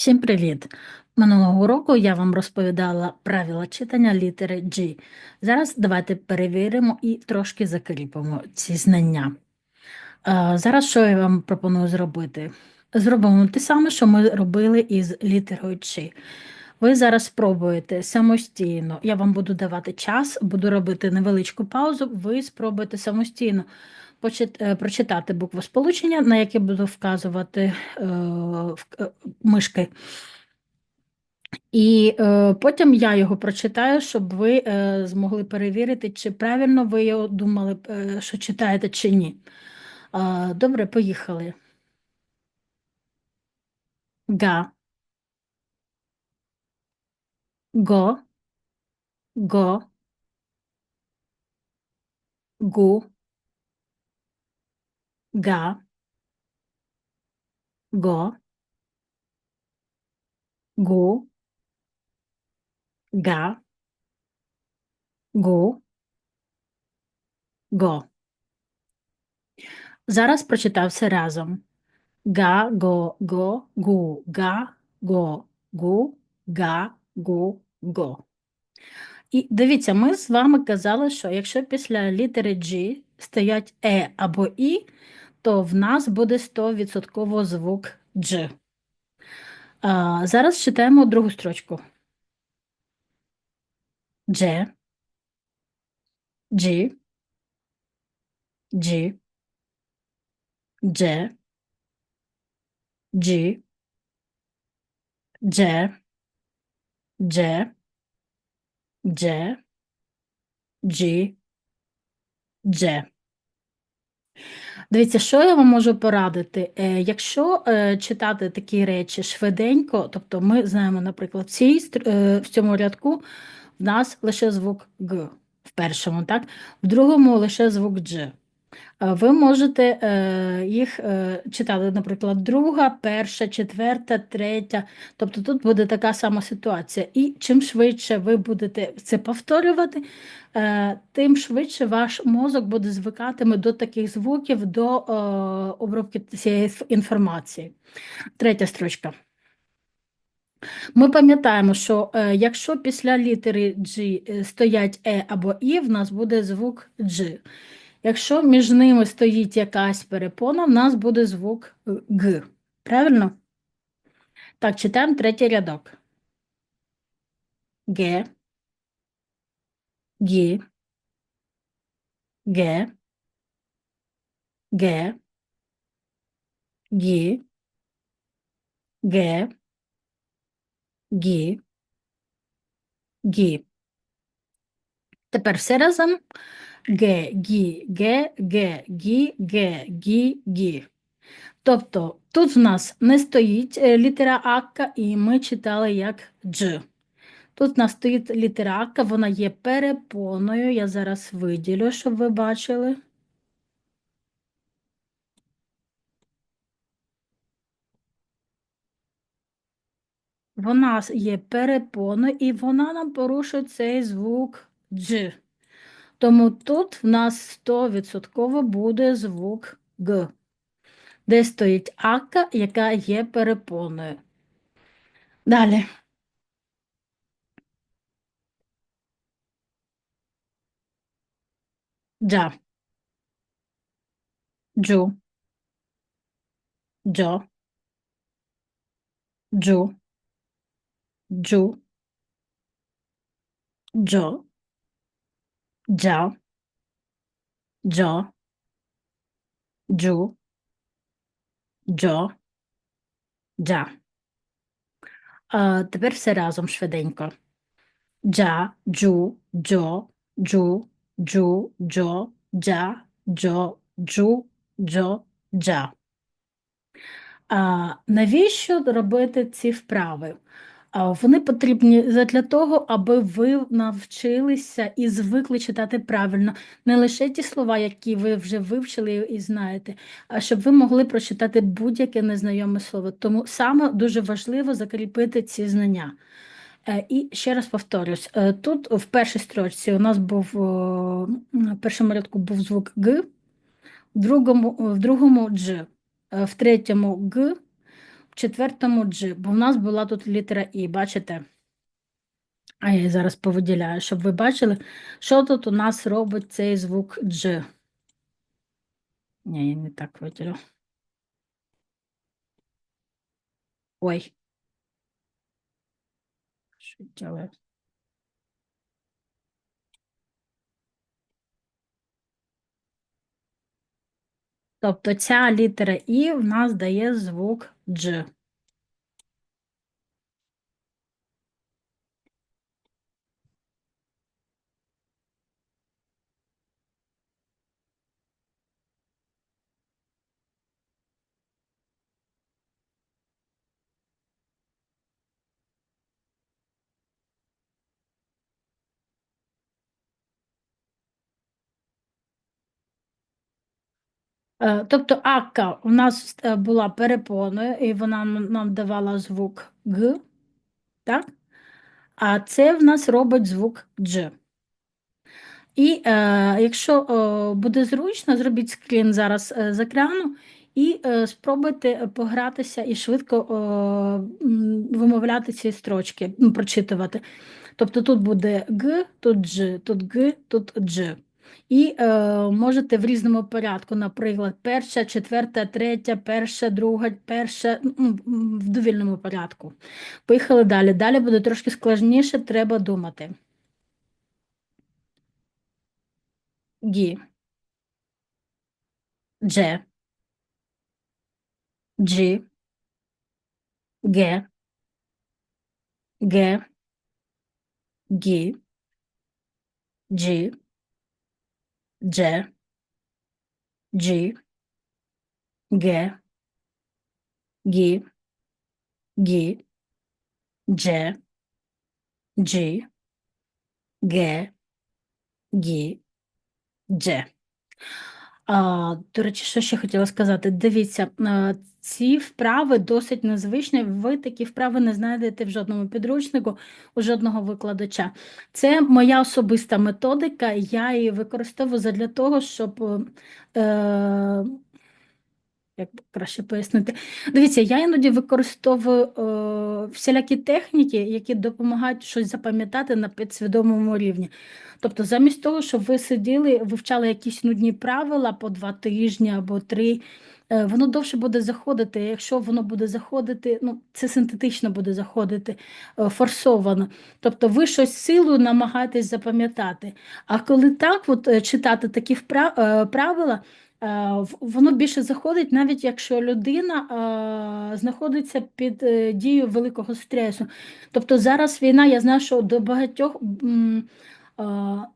Всім привіт! Минулого року я вам розповідала правила читання літери G. Зараз давайте перевіримо і трошки закріпимо ці знання. Е, Зараз що я вам пропоную зробити? Зробимо те саме, що ми робили із літерою G. Ви зараз спробуєте самостійно, я вам буду давати час, буду робити невеличку паузу, ви спробуєте самостійно прочитати букву сполучення, на яке буду вказувати е, е, мишки. І е, потім я його прочитаю, щоб ви е, змогли перевірити, чи правильно ви його думали, е, що читаєте, чи ні. Е, добре, поїхали. Га, го, го, гу, га, го, гу, га, гу, го. Зараз прочитав все разом. Га, го, го, гу, га, го, гу, га, гу, го. І дивіться, ми з вами казали, що якщо після літери G стоять Е або І, то в нас буде 100% звук Дж. А, зараз читаємо другу строчку. Дж, G, G, Дж, G, Дж, Дж, Дж, G, Дж. Дивіться, що я вам можу порадити? Е, Якщо е, читати такі речі швиденько, тобто ми знаємо, наприклад, в, цій, е, в цьому рядку в нас лише звук Г в першому, так? В другому лише звук Дж. Е, Ви можете е, їх е, читати, наприклад, друга, перша, четверта, третя. Тобто тут буде така сама ситуація. І чим швидше ви будете це повторювати, тим швидше ваш мозок буде звикатиме до таких звуків, до обробки цієї інформації. Третя строчка. Ми пам'ятаємо, що якщо після літери G стоять Е або І, в нас буде звук G. Якщо між ними стоїть якась перепона, в нас буде звук Г. Правильно? Так, читаємо третій рядок. Г, Гі, Г, Г, Гі, Г, Гі, Гі. Тепер все разом. Г, Гі, Г, Г, Гі, Г, Гі, Гі. Тобто тут в нас не стоїть е, літера Акка, і ми читали як Дж. Тут в нас стоїть літера Акка, вона є перепоною. Я зараз виділю, щоб ви бачили. Вона є перепоною, і вона нам порушує цей звук Дж. Тому тут в нас 100% буде звук Г, де стоїть Акка, яка є перепоною. Далі. Джа. Джу. Джо. Джу. Джу. Джо. Джа. Джо. Джу. Джо. Джа. А, тепер все разом швиденько. Джа, джу, джо, джу, джу, джо, джа, джо, джу, джо, джа. А, навіщо робити ці вправи? Вони потрібні для того, аби ви навчилися і звикли читати правильно не лише ті слова, які ви вже вивчили і знаєте, а щоб ви могли прочитати будь-яке незнайоме слово. Тому саме дуже важливо закріпити ці знання. Е, І ще раз повторюсь, е, тут в першій строчці у нас був в першому рядку був звук Г, в другому, в другому Дж, е, в третьому Г, четвертому G, бо в нас була тут літера І, бачите? А я зараз повиділяю, щоб ви бачили, що тут у нас робить цей звук G. Ні, я не так виділю. Ой. Що делаю? Тобто ця літера І в нас дає звук Дж. Тобто Акка у нас е, була перепоною, і вона нам давала звук Г, так? А це в нас робить звук Дж. І е, якщо е, буде зручно, зробіть скрін зараз е, з екрану і е, спробуйте погратися і швидко е, вимовляти ці строчки, ну, прочитувати. Тобто тут буде Г, тут Дж, тут Г, тут Дж. І е, можете в різному порядку, наприклад, перша, четверта, третя, перша, друга, перша, ну, в довільному порядку. Поїхали далі. Далі буде трошки складніше, треба думати. Гі. Дже. Джі. Ге. Ге. Гі. Джі. Дже. Джі. Ге. Гі. Гі. Дже. Джі. Ге. Гі. Дже. До речі, що ще хотіла сказати? Дивіться, е, ці вправи досить незвичні. Ви такі вправи не знайдете в жодному підручнику, у жодного викладача. Це моя особиста методика, я її використовую для того, щоб. Е, як краще пояснити? Дивіться, я іноді використовую е, всілякі техніки, які допомагають щось запам'ятати на підсвідомому рівні. Тобто, замість того, щоб ви сиділи, вивчали якісь нудні правила по два тижні або три, е, воно довше буде заходити. Якщо воно буде заходити, ну це синтетично буде заходити, е, форсовано. Тобто ви щось силою намагаєтесь запам'ятати. А коли так, от читати такі правила. Е, Воно більше заходить, навіть якщо людина е, знаходиться під е, дією великого стресу. Тобто зараз війна, я знаю, що до багатьох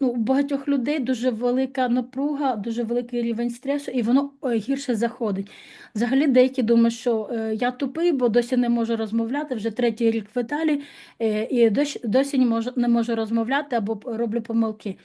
ну, у багатьох людей дуже велика напруга, дуже великий рівень стресу, і воно гірше заходить. Взагалі, деякі думають, що я тупий, бо досі не можу розмовляти, вже третій рік в Італії, і досі, не можу розмовляти або роблю помилки.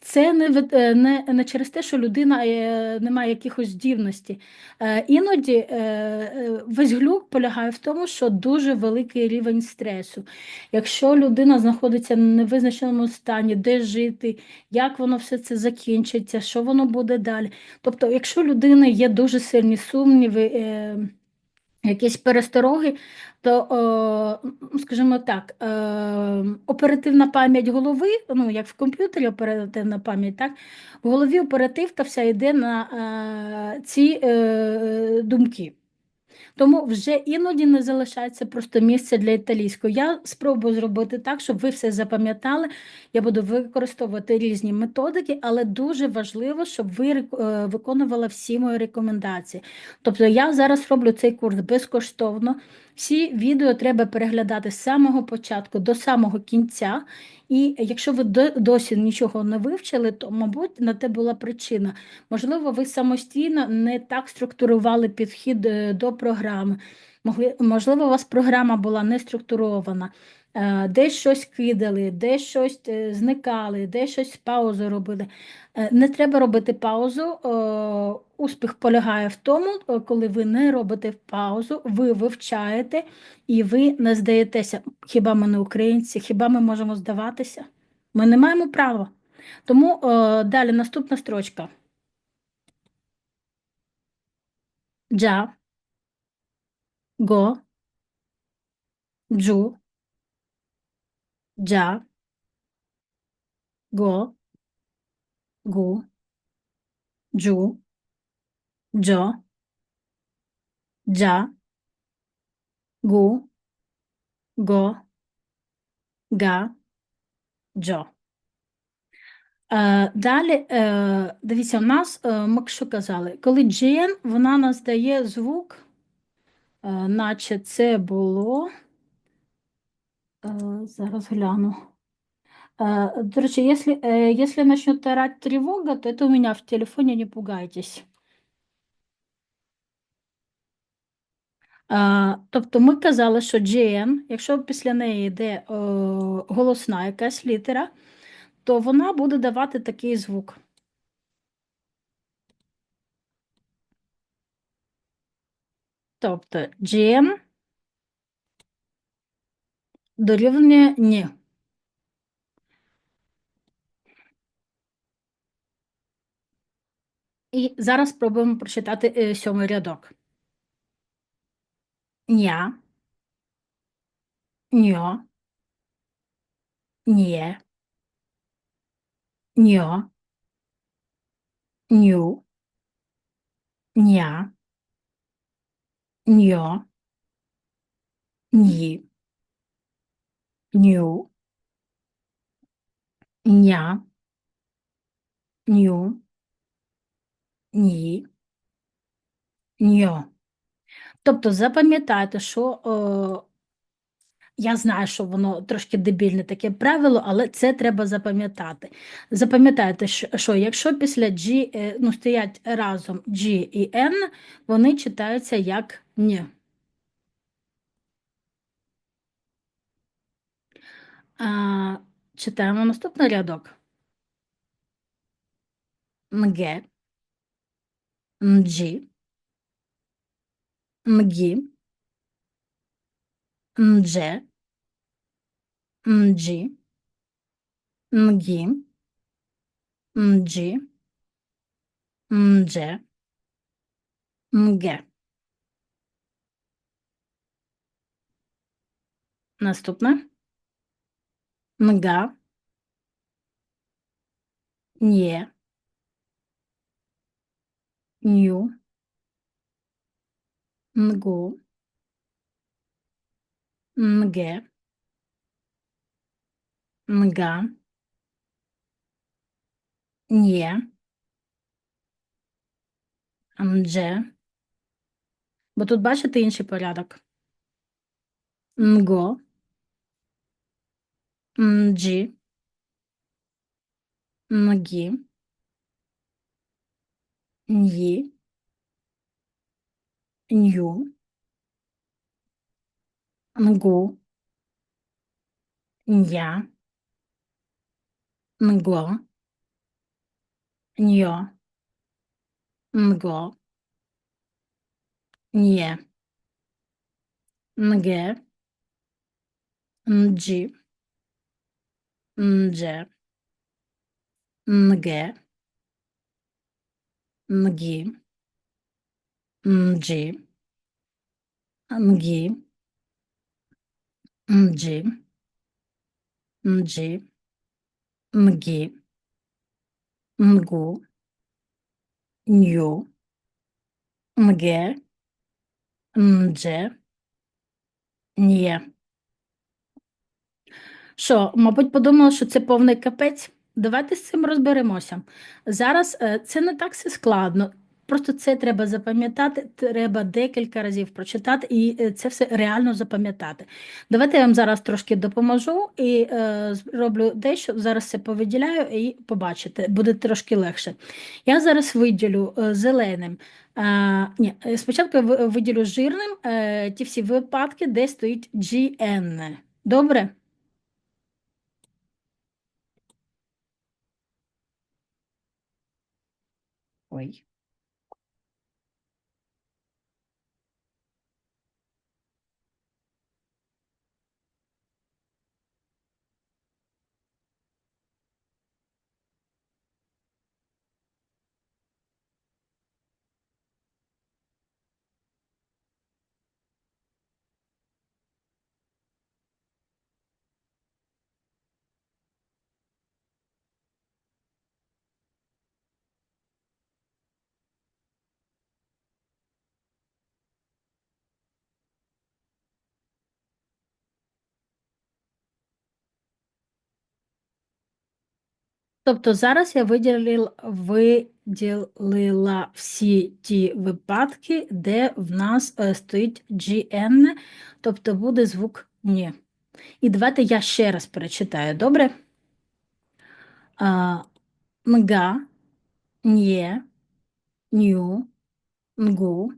Це не, е, не, не через те, що людина е, не має якихось здібностей. Е, Іноді весь глюк полягає в тому, що дуже великий рівень стресу. Якщо людина знаходиться в невизначеному стані, де жити, як воно все це закінчиться, що воно буде далі. Тобто, якщо у людини є дуже сильні сумніви, якісь перестороги, то, скажімо так, е, оперативна пам'ять голови, ну як в комп'ютері оперативна пам'ять, так, в голові оперативка вся йде на е, ці е, думки. Тому вже іноді не залишається просто місце для італійської. Я спробую зробити так, щоб ви все запам'ятали. Я буду використовувати різні методики, але дуже важливо, щоб ви е, виконували всі мої рекомендації. Тобто я зараз роблю цей курс безкоштовно. Всі відео треба переглядати з самого початку до самого кінця. І якщо ви досі нічого не вивчили, то, мабуть, на те була причина. Можливо, ви самостійно не так структурували підхід е, до програми. Можливо, у вас програма була не структурована, е, десь щось кидали, десь щось е, зникали, десь щось паузу робили. Е, Не треба робити паузу. Успіх полягає в тому, коли ви не робите паузу, ви вивчаєте і ви не здаєтеся. Хіба ми не українці, хіба ми можемо здаватися? Ми не маємо права. Тому далі наступна строчка. Già, го, джу, джа, го, гу, джу, джо, джа, гу, го, га, джо. Далі, е, дивіться, у нас, е, ми що казали, коли GN, вона нас дає звук, наче це було. е, Зараз гляну. Е, До речі, е, якщо почнете орати тривога, то це у мене в телефоні, не пугайтесь. Е, Тобто ми казали, що GN, якщо після неї йде е, голосна якась літера, то вона буде давати такий звук. Тобто GN дорівнює ні. І зараз спробуємо прочитати е, сьомий рядок. Ня, ньо, нє, ньо, ню, ня, ньо, ні, ню, ня, ню, ні, ньо. Тобто запам'ятайте, що е, я знаю, що воно трошки дебільне таке правило, але це треба запам'ятати. Запам'ятайте, що що якщо після G е, ну, стоять разом G і N, вони читаються як ні. А, читаємо наступний рядок. Нге, нджі, нгі, ndже, nджі, нгі, nджі, ndже, нге. Наступне. Нга, нє, ню, нгу, нге, нга, нє, ndже. Бо тут бачите інший порядок. Нго, нджі, нгі, нї, ню, нгу, ня, нго, ньо, нго, нє, нге, нджі, ndже, нге, нгі, нджі, нгі, нджі, нджі, нгі, нгу, ню, нге, ndже, нє. Що, мабуть, подумали, що це повний капець? Давайте з цим розберемося. Зараз е, це не так все складно. Просто це треба запам'ятати, треба декілька разів прочитати і е, це все реально запам'ятати. Давайте я вам зараз трошки допоможу і е, зроблю дещо, зараз це повиділяю і побачите, буде трошки легше. Я зараз виділю е, зеленим. А, ні, е, спочатку я виділю жирним е, ті всі випадки, де стоїть GN. Добре? Ой. Тобто зараз я виділила, виділила всі ті випадки, де в нас е, стоїть GN, тобто буде звук ні. І давайте я ще раз перечитаю, добре? А, Нга, нє, ню, нгу,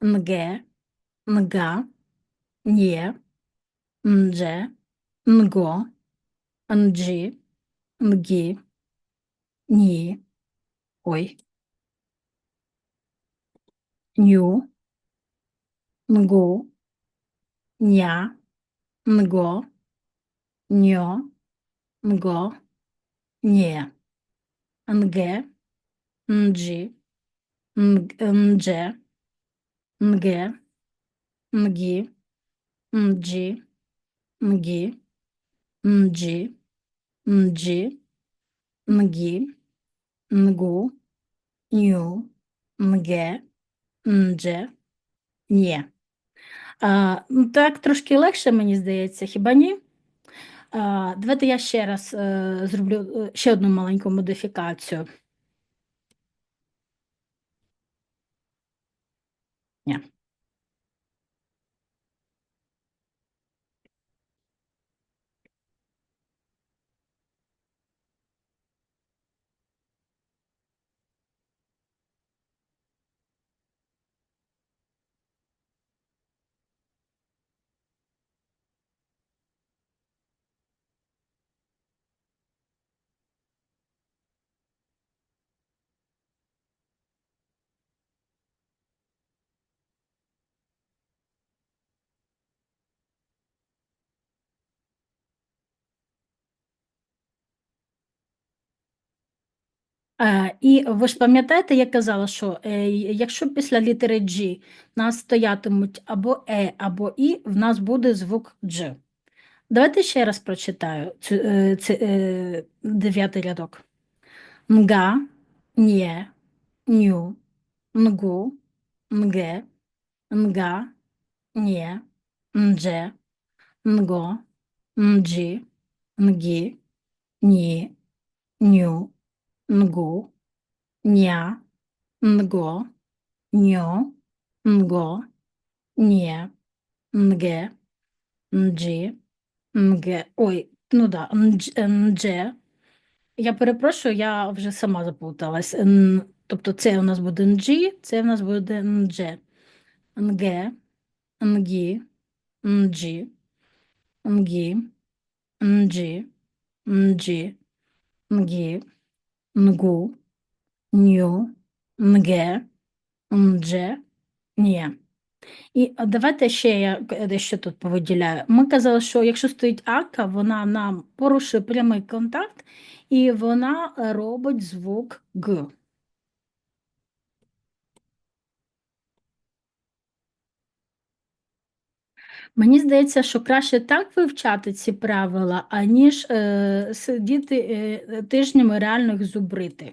нге, нга, нє, ndже, нго, нджі, нгі, ні, ой, ню, нгу, ня, нго, ньо, нго, нє, нге, нджі, нг- ndже, нге, нгі, нджі, нгі, нджі, нджі, нгі, нгу, ню, нге, ndже, нє. Ну, так трошки легше, мені здається, хіба ні? А, давайте я ще раз е, зроблю е, ще одну маленьку модифікацію. Ні. І ви ж пам'ятаєте, я казала, що е, якщо після літери G нас стоятимуть або Е, або І, в нас буде звук Дж. Давайте ще раз прочитаю е, е, дев'ятий рядок. Нга, нє, ню, нгу, нге, нга, нє, ndже, нго, нджі, нгі, ні, ню, нгу, ня, нго, ньо, нго, нє, нге, нджі, нге, ой, ну да, ndж- ndже. Я перепрошую, я вже сама заплуталась. Н- Тобто це у нас буде нджі, це у нас буде ndже. Нге, нгі, нджі, нгі, нджі, нджі, нгі, нгу, ню, нге, Ndже, нє. І давайте ще я дещо тут повиділяю. Ми казали, що якщо стоїть ака, вона нам порушує прямий контакт і вона е, робить звук Г. Мені здається, що краще так вивчати ці правила, аніж е, сидіти е, тижнями реально їх зубрити.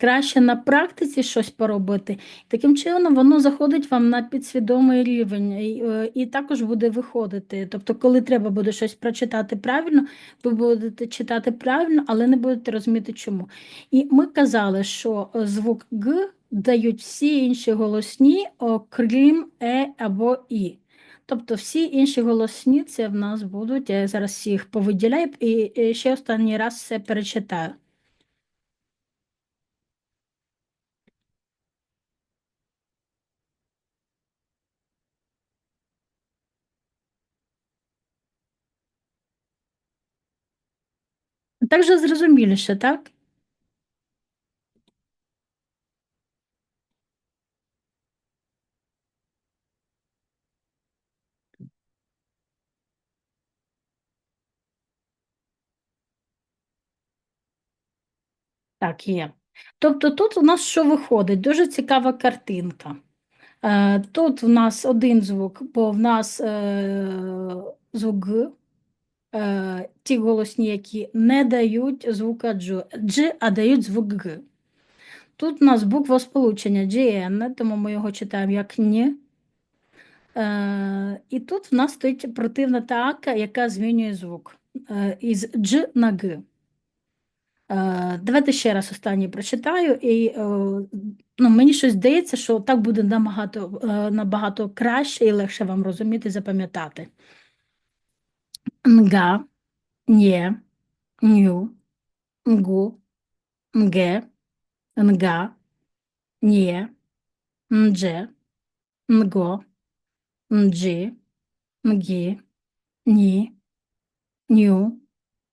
Краще на практиці щось поробити. Таким чином, воно заходить вам на підсвідомий рівень і, е, і також буде виходити. Тобто, коли треба буде щось прочитати правильно, ви будете читати правильно, але не будете розуміти чому. І ми казали, що е, звук Г дають всі інші голосні, окрім Е або І. Тобто всі інші голосні це в нас будуть. Я зараз всіх повиділяю і ще останній раз все перечитаю. Так же зрозуміліше, так? Так, є. Тобто тут у нас що виходить? Дуже цікава картинка. Е, Тут в нас один звук, бо в нас е, звук Г, е, ті голосні, які не дають звука Дж, Дж, а дають звук Г. Тут у нас буква сполучення GN, тому ми його читаємо як. Е, і тут в нас стоїть противна така, яка змінює звук із Дж на Г. Давайте ще раз останній прочитаю, і е, ну, мені щось здається, що так буде набагато, е, набагато краще і легше вам розуміти, запам'ятати. Нга, нє, ню, нгу, нге, нга, нє, ndже, ngo, nджі, нгі, ні, ню,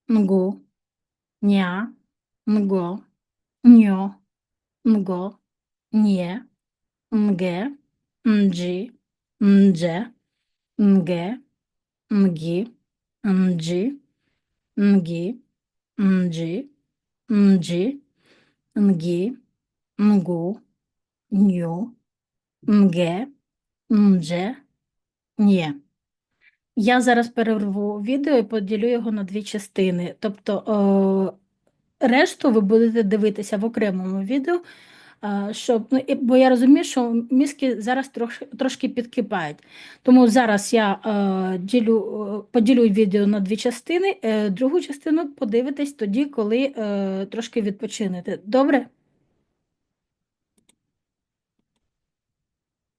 нгу, ня, ngo, ньо, ngo, нє, нге, нджі, ndже, нге, нгі, нджі, нгі, нджі, нджі, нгі, нгу, ню, нге, ndже, нє. Я зараз перерву відео і поділю його на дві частини. Тобто е, решту ви будете дивитися в окремому відео, щоб, ну, бо я розумію, що мізки зараз трошки, трошки підкипають. Тому зараз я е, ділю, е, поділю відео на дві частини. Е, другу частину подивитесь тоді, коли е, трошки відпочинете. Добре?